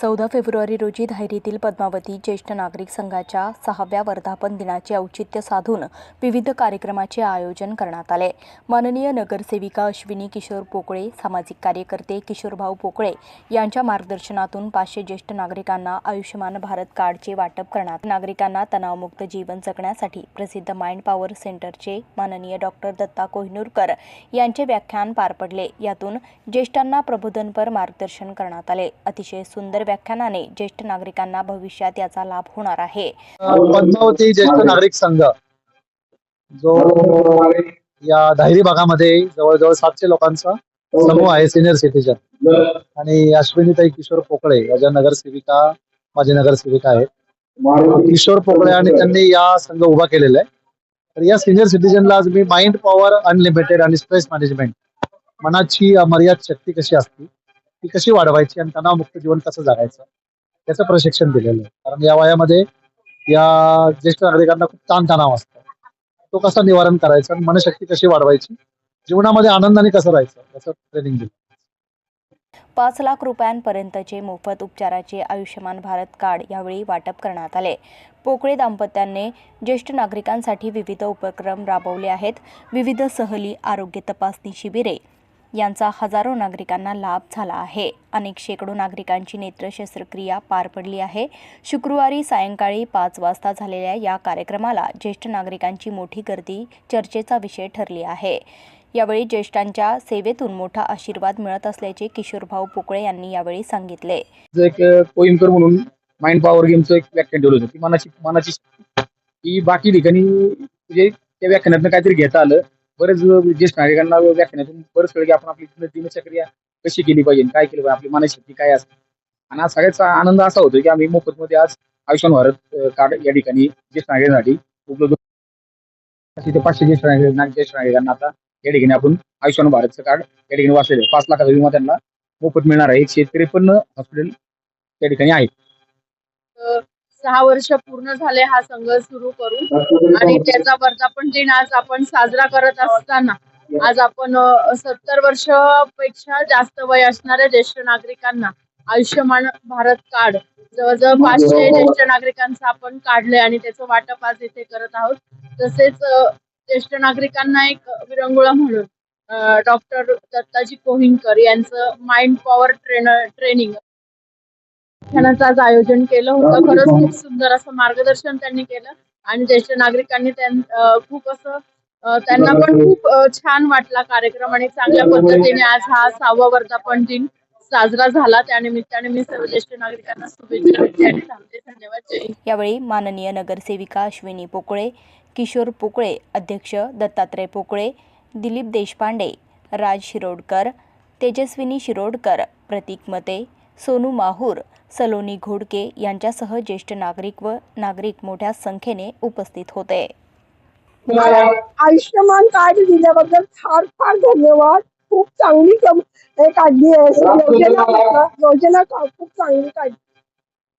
चौदा फेब्रुवारी रोजी धायरीतील पद्मावती ज्येष्ठ नागरिक संघाच्या सहाव्या वर्धापन दिनाचे औचित्य साधून विविध कार्यक्रमाचे आयोजन करण्यात आले. माननीय नगरसेविका अश्विनी किशोर पोकळे सामाजिक कार्यकर्ते किशोरभाऊ पोकळे यांच्या मार्गदर्शनातून पाचशे ज्येष्ठ नागरिकांना आयुष्यमान भारत कार्डचे वाटप करण्यात नागरिकांना तणावमुक्त जीवन जगण्यासाठी प्रसिद्ध माइंड पॉवर सेंटरचे माननीय डॉक्टर दत्ता कोहिनूरकर यांचे व्याख्यान पार पडले. यातून ज्येष्ठांना प्रबोधनपर मार्गदर्शन करण्यात आले. अतिशय सुंदर व्याख्यानाने ज्येष्ठ नागरिकांना भविष्यात याचा लाभ होणार आहे. पद्मावती ज्येष्ठ नागरिक संघ जो या धायरी भागामध्ये जवळजवळ सातशे लोकांचा समूह आहे सिनियर सिटीजन आणि अश्विनीताई किशोर पोकळे या ज्या नगरसेविका माझी नगरसेविका आहेत. किशोर पोकळे आणि त्यांनी या संघ उभा केलेला आहे. तर या सिनियर सिटीजनला आज मी माइंड पॉवर अनलिमिटेड आणि स्ट्रेस मॅनेजमेंट मनाची अमर्याद शक्ती कशी असते? ती कशी वाढवायची आणि तणावमुक्त जीवन कसं जगायचं त्याचं प्रशिक्षण दिलेलं आहे. कारण या वयामध्ये या ज्येष्ठ नागरिकांना खूप ताणतणाव असतो. तो कसा निवारण करायचा आणि मनशक्ती कशी वाढवायची जीवनामध्ये आनंदाने कसं राहायचं याचं ट्रेनिंग दिलं. पाच लाख रुपयांपर्यंतचे मोफत उपचाराचे आयुष्यमान भारत कार्ड यावेळी वाटप करण्यात आले. पोकळे दाम्पत्याने ज्येष्ठ नागरिकांसाठी विविध उपक्रम राबवले आहेत. विविध सहली आरोग्य तपासणी शिबिरे यांचा हजारो नागरिकांना लाभ झाला आहे. अनेक शेकडो नागरिकांची नेत्र शस्त्रक्रिया पार पडली आहे. शुक्रवारी सायंकाळी पाच वाजता झालेल्या या कार्यक्रमाला ज्येष्ठ नागरिकांची मोठी गर्दी चर्चेचा विषय ठरली आहे. यावेळी ज्येष्ठांच्या सेवेतून मोठा आशीर्वाद मिळत असल्याचे किशोरभाऊ पोकळे यांनी यावेळी सांगितले. एक म्हणून माइंड पॉवर गेमचं एक व्याख्यान ठेवलं होतं. की मनाची मनाची ही बाकी ठिकाणी म्हणजे त्या व्याख्यानातून काहीतरी घेता आलं. बरेच ज्येष्ठ नागरिकांना व्याख्यानातून बरेच कळलं की आपण आपली दिनचक्रिया कशी केली पाहिजे काय केलं पाहिजे आपली मानसिक काय असते आणि आज सगळ्याचा आनंद असा होतो की आम्ही मोफतमध्ये आज आयुष्यमान भारत कार्ड या ठिकाणी ज्येष्ठ नागरिकांसाठी उपलब्ध तिथे पाचशे ज्येष्ठ नागरिक ज्येष्ठ नागरिकांना आता या ठिकाणी आपण आयुष्यमान भारतचं कार्ड या ठिकाणी वाचलेलं आहे. पाच लाखाचा विमा त्यांना मोफत मिळणार आहे. एकशे त्रेपन्न हॉस्पिटल त्या ठिकाणी आहेत सहा वर्ष पूर्ण झाले हा संघ सुरू करून. आणि त्याचा वर्धापन दिन आज आपण साजरा करत असताना आज आपण सत्तर वर्षापेक्षा जास्त वय असणाऱ्या ज्येष्ठ नागरिकांना आयुष्यमान भारत कार्ड जवळजवळ पाचशे ज्येष्ठ नागरिकांचं आपण काढले आणि त्याचं वाटप आज इथे करत आहोत. तसेच ज्येष्ठ नागरिकांना एक विरंगुळा म्हणून डॉक्टर दत्ताजी कोहिनकर यांचं माइंड पॉवर ट्रेनर ट्रेनिंग व्याख्यानाचं आज आयोजन केलं होतं. खरंच खूप सुंदर असं मार्गदर्शन त्यांनी केलं. आणि ज्येष्ठ नागरिकांनी खूप असं त्यांना पण खूप छान वाटला कार्यक्रम आणि चांगल्या पद्धतीने आज हा सहावा वर्धापन दिन साजरा झाला. त्या निमित्ताने मी सर्व ज्येष्ठ नागरिकांना शुभेच्छा देते आणि थांबते. धन्यवाद. यावेळी माननीय नगरसेविका अश्विनी पोकळे किशोर पोकळे अध्यक्ष दत्तात्रय पोकळे दिलीप देशपांडे राज शिरोडकर तेजस्विनी शिरोडकर प्रतीक मते सोनू माहूर सलोनी घोडके यांच्यासह ज्येष्ठ नागरिक व नागरिक मोठ्या संख्येने उपस्थित होते. आयुष्यमान कार्ड दिल्याबद्दल फार फार धन्यवाद. खूप चांगली कम- काढली आहे. योजना खूप चांगली काढली.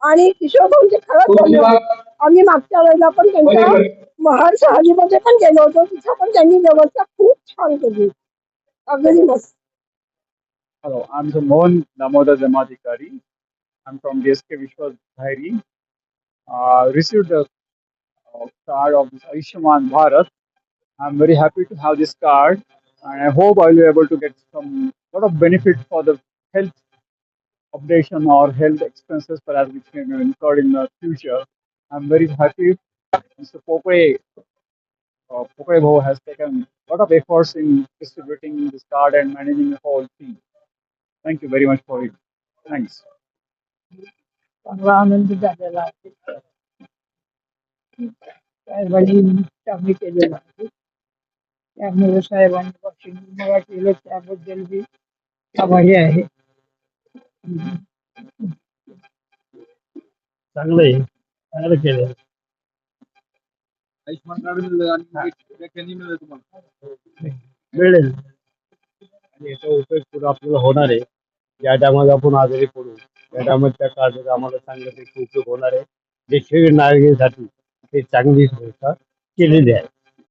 आणि किशोर भाऊंचे खरंच धन्यवाद. आम्ही मागच्या वेळेला पण त्यांच्या महार सहलीमध्ये पण गेलो होतो. तिथं पण त्यांनी व्यवस्था खूप छान केली. अगदी मस्त. Hello, I'm the Mohan Damodar Jamadikari. I'm from DSK Vishwas Dhairi. Uh, received the uh, card of this Ayushman Bharat. I'm very happy to have this card, and I hope I'll be able to get some lot of benefit for the health updation or health expenses perhaps which may be incurred in the future. I'm very happy. Mr. Pope, uh, Pope Bho has taken a lot of efforts in distributing this card and managing the whole thing. Thank you very much for it. Thanks. चांगला आनंद झालेला आहे. साहेबांनी चांगली केलेलं आहे त्यामुळे साहेबांनी बक्षीस मला केलं. त्याबद्दल मी आभारी आहे चांगलं आहे चांगलं केलं आयुष्मान कार्ड मिळलं आणि व्याख्यानी मिळलं तुम्हाला. मिळेल. आणि याचा उपयोग पुढे आपल्याला होणार आहे. ज्या टायमाला आपण आजारी पडू. त्या टायमाला त्या कार्डाचा आम्हाला चांगल्यापैकी उपयोग होणार आहे. ज्येष्ठ नागरिकांसाठी ते चांगली व्यवस्था केलेली आहे.